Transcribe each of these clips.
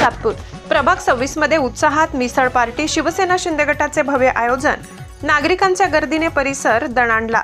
सातपूर. प्रभाग सव्वीसमध्ये उत्साहात मिसळ पार्टी शिवसेना शिंदे गटाचे भव्य आयोजन. नागरिकांच्या गर्दीने परिसर दणाणला.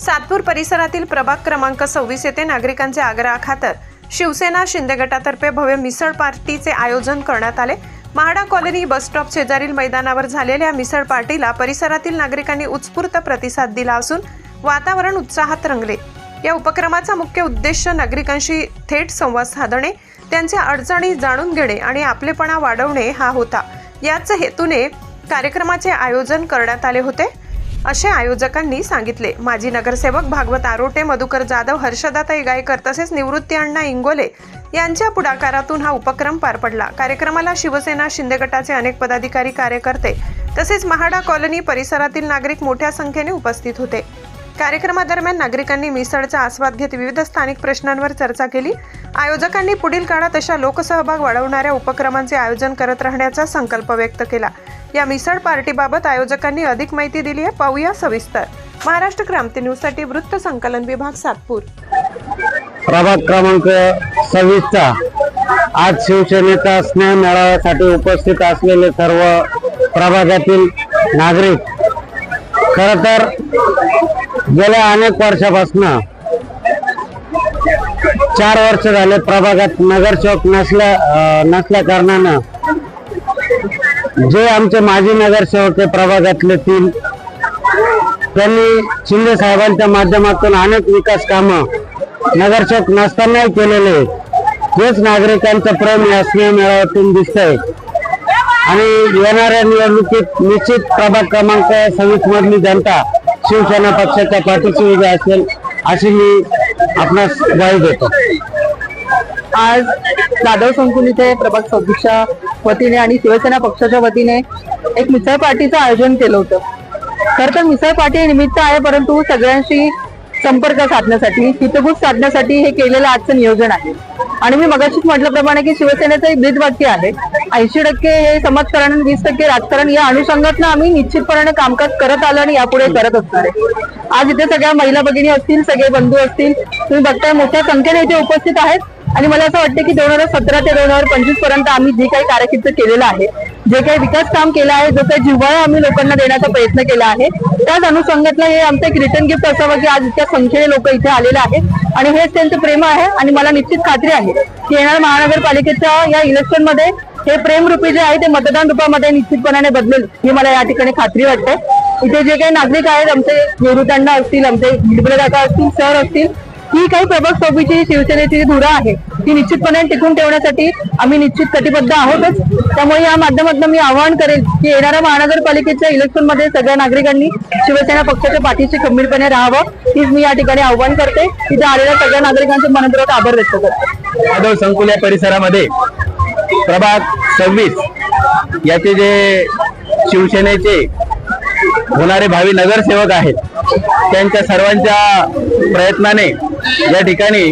सातपूर परिसरातील प्रभाग क्रमांक सव्वीस येथे नागरिकांच्या आग्रहाखातर शिवसेना शिंदे गटातर्फे भव्य मिसळ पार्टीचे आयोजन करण्यात आले. महाडा कॉलनी बस स्टॉप शेजारील मैदानावर झालेल्या मिसळ पार्टीला परिसरातील नागरिकांनी उत्स्फूर्त प्रतिसाद दिला असून वातावरण उत्साहात रंगले. या उपक्रमाचा मुख्य उद्देश नागरिकांशी थेट संवाद साधणे त्यांच्या अडचणी जाणून घेणे आणि आपलेपणा वाढवणे हा होता. याच हेतूने कार्यक्रमाचे आयोजन करण्यात आले होते. असे आयोजकांनी सांगितले. माजी नगरसेवक भागवत आरोटे मधुकर जाधव हर्षदाताई गायकर तसेच निवृत्ती अण्णा इंगोले यांच्या पुढाकारातून हा उपक्रम पार पडला. कार्यक्रमाला शिवसेना शिंदे गटाचे अनेक पदाधिकारी कार्यकर्ते तसेच महाडा कॉलनी परिसरातील नागरिक मोठ्या संख्येने उपस्थित होते. कार्यक्रमादरम्यान नागरिकांनी मिसळचा आस्वाद घेत विविध स्थानिक प्रश्नांवर चर्चा केली. आयोजकांनी पुढील काळात अशा लोकसहभाग वाढवणाऱ्या उपक्रमांचे आयोजन करत राहण्याचा संकल्प व्यक्त केला. या मिसळ पार्टीबाबत आयोजकांनी अधिक माहिती दिली आहे पाहूया सविस्तर. महाराष्ट्र क्रांती न्यूजसाठी वृत्त संकलन विभाग सातपूर. प्रभाग क्रमांक सव्वीसचा. आज शिवसेनेचा स्नेह मेळाव्यासाठी उपस्थित असलेले सर्व प्रभागातील नागरिक खर तर गेल्या अनेक वर्षापासून चार वर्ष झाले प्रभागात नगरसेवक नसल्या नसल्या कारणानं जे आमचे माजी नगरसेवक आहे प्रभागातले तीन त्यांनी शिंदे साहेबांच्या माध्यमातून अनेक विकास कामं नगरसेवक नसतानाही केलेले तेच नागरिकांचं प्रेम या स्नेह मेळाव्यातून दिसतंय. आणि येणाऱ्या निवडणुकीत निश्चित प्रभाग क्रमांक सव्वीस मधली जनता शिवसेना पक्षाच्या पाठीशी उभी असेल अशी मी आपणास ग्वाही देतो. आज जाधव संकुल इथे प्रभाग सव्वीसच्या वतीने आणि शिवसेना पक्षाच्या वतीने एक मिसळ पार्टीचं आयोजन केलं होतं. खर तर मिसळ पार्टी निमित्त आहे परंतु सगळ्यांशी संपर्क साधण्यासाठी हितगुज साधण्यासाठी हे केलेलं आजचं नियोजन आहे. आणि मी मगाशीच म्हटल्याप्रमाणे की शिवसेनेचं एक ब्रीद वाक्य आहे. ऐंशी टक्के हे समाजकारण आणि वीस टक्के राजकारण या अनुषंगातनं आम्ही निश्चितपणे कामकाज करत आलो आणि यापुढे करत असणार आहे. आज इथे सगळ्या महिला भगिनी असतील सगळे बंधू असतील तुम्ही बघताय मोठ्या संख्येने इथे उपस्थित आहेत. आणि मला असं वाटतं की दोन हजार सतरा ते दोन हजार पंचवीसपर्यंत आम्ही जे काही कार्यकिर्द केलेलं आहे जे काही विकास काम केलं आहे जो काही जिव्हाळा आम्ही लोकांना देण्याचा प्रयत्न केला आहे त्याच अनुषंगातलं हे आमचं एक रिटर्न गिफ्ट असावं की आज इतक्या संख्येने लोक इथे आलेले आहेत. आणि हेच त्यांचं प्रेम आहे आणि मला निश्चित खात्री आहे की येणाऱ्या महानगरपालिकेच्या या इलेक्शनमध्ये हे प्रेमरूपी जे आहे ते मतदान रूपामध्ये निश्चितपणाने बदलेल ही मला या ठिकाणी खात्री वाटते इथे जे काही नागरिक आहेत आमचे निवृत्तांना असतील आमचे काका असतील सर असतील ही काही प्रभाग सोबीची शिवसेनेची जी धुरा आहे ती निश्चितपणे टिकून ठेवण्यासाठी आम्ही निश्चित कटिबद्ध आहोतच. त्यामुळे या माध्यमातून मी आवाहन करेल की येणाऱ्या महानगरपालिकेच्या इलेक्शनमध्ये सगळ्या नागरिकांनी शिवसेना पक्षाच्या पाठीशी खंबीरपणे राहावं हीच मी या ठिकाणी आव्हान करते. तिथे आलेल्या सगळ्या नागरिकांचे मनपूर्वक आभार व्यक्त करतो. संकुल या परिसरामध्ये प्रभाग सव्वीस याचे जे शिवसेनेचे होणारे भावी नगरसेवक आहेत त्यांच्या सर्वांच्या प्रयत्नाने या ठिकाणी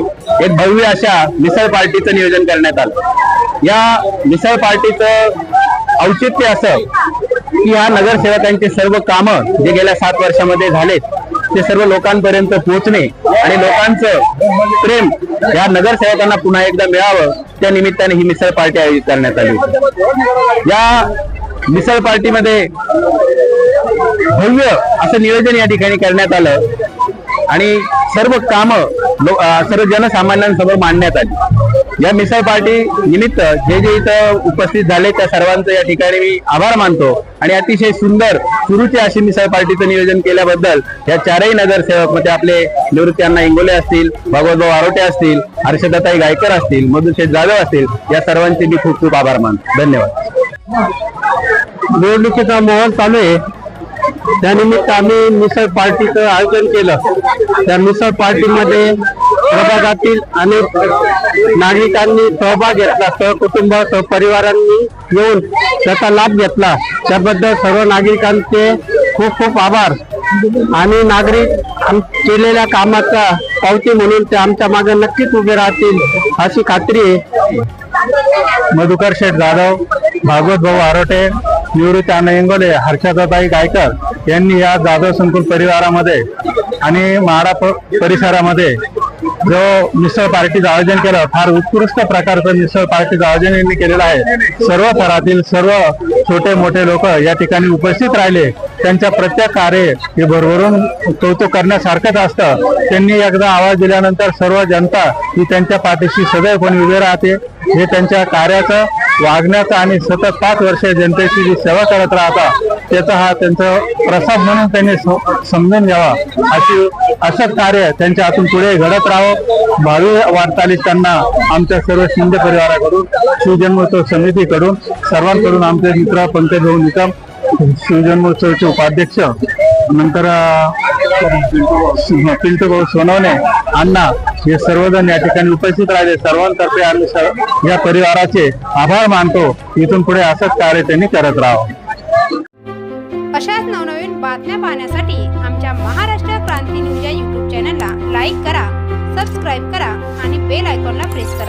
एक भव्य अशा मिसळ पार्टीचं नियोजन करण्यात आलं. या मिसळ पार्टीचं औचित्य असं की या नगरसेवकांचे सर्व कामं जे गेल्या सात वर्षामध्ये झालेत ते सर्व लोकांपर्यंत पोहोचणे आणि लोकांचं प्रेम या नगरसेवकांना पुन्हा एकदा मिळावं त्या निमित्ताने ही मिसळ पार्टी आयोजित करण्यात आली या मिसळ पार्टीमध्ये भव्य असं नियोजन या ठिकाणी करण्यात आलं आणि सर्व कामं सर्व जनसामान्यांसमोर मांडण्यात आली. या मिसळ पार्टी निमित्त जे जे इथं उपस्थित झाले त्या सर्वांचं या ठिकाणी मी आभार मानतो. आणि अतिशय सुंदर सुरुची अशी मिसळ पार्टीचं नियोजन केल्याबद्दल या चारही नगरसेवक म्हणजे आपले निवृत्ती अण्णा इंगोले असतील भगवतभाऊ आरोटे असतील हर्षदाताई गायकर असतील मधुशेठ जाधव असतील या सर्वांचे मी खूप खूप आभार मानतो. धन्यवाद. निवडणुकीचा माहोल चालू आहे. त्यानिमित्त आम्ही मिसळ पार्टीचं आयोजन केलं. त्या मिसळ पार्टीमध्ये प्रभागातील अनेक नागरिकांनी सहभाग घेतला सहकुटुंब सहपरिवारांनी येऊन त्याचा लाभ घेतला. त्याबद्दल सर्व नागरिकांचे खूप खूप आभार. आणि नागरिक आम- केलेल्या कामाचा पावती म्हणून ते आमच्या मागे नक्कीच उभे राहतील अशी खात्री आहे. मधुकर शेठ जाधव भागवत भाऊ आरोटे निवृत्ती अण्णा इंगोले हर्षदाताई गायकर यांनी या जाधव संकुल परिवारामध्ये आणि महाडा परिसरामध्ये जो मिसळ पार्टीचं आयोजन केलं फार उत्कृष्ट प्रकारचं मिसळ पार्टीचं आयोजन यांनी केलेलं आहे. सर्व थरातील सर्व छोटे मोठे लोक या ठिकाणी उपस्थित राहिले. त्यांच्या प्रत्येक कार्य हे भरभरून कौतुक करण्यासारखंच असतं. त्यांनी एकदा आवाज दिल्यानंतर सर्व जनता ही त्यांच्या पाठीशी सदैवपणे उभे राहते. हे त्यांच्या कार्याचं वागण्याचा आणि सतत पाच वर्ष जनतेची जी सेवा करत राहता त्याचा हा त्यांचा प्रसाद म्हणून त्यांनी स- समजून घ्यावा. अशी असं कार्य त्यांच्या हातून पुढे घडत राहावं भावी वाटचालीस त्यांना आमच्या सर्व शिंदे परिवाराकडून शिवजन्मोत्सव समितीकडून सर्वांकडून आमचे मित्र पंकज भाऊ निकम शिवजन्मोत्सवचे उपाध्यक्ष नंतर पिंटू भाऊ सोनवणे अण्णा हे सर्वजण या ठिकाणी उपस्थित राहिले. सर्वांतर्फे आम्ही सर्व या परिवाराचे आभार मानतो. इथून पुढे असंच कार्य त्यांनी करत राहावं. अशाच नवनवीन बातम्या पाहण्यासाठी आमच्या महाराष्ट्र क्रांती न्यूज या युट्यूब चॅनलला लाईक करा सबस्क्राईब करा आणि बेल आयकॉनला प्रेस करा.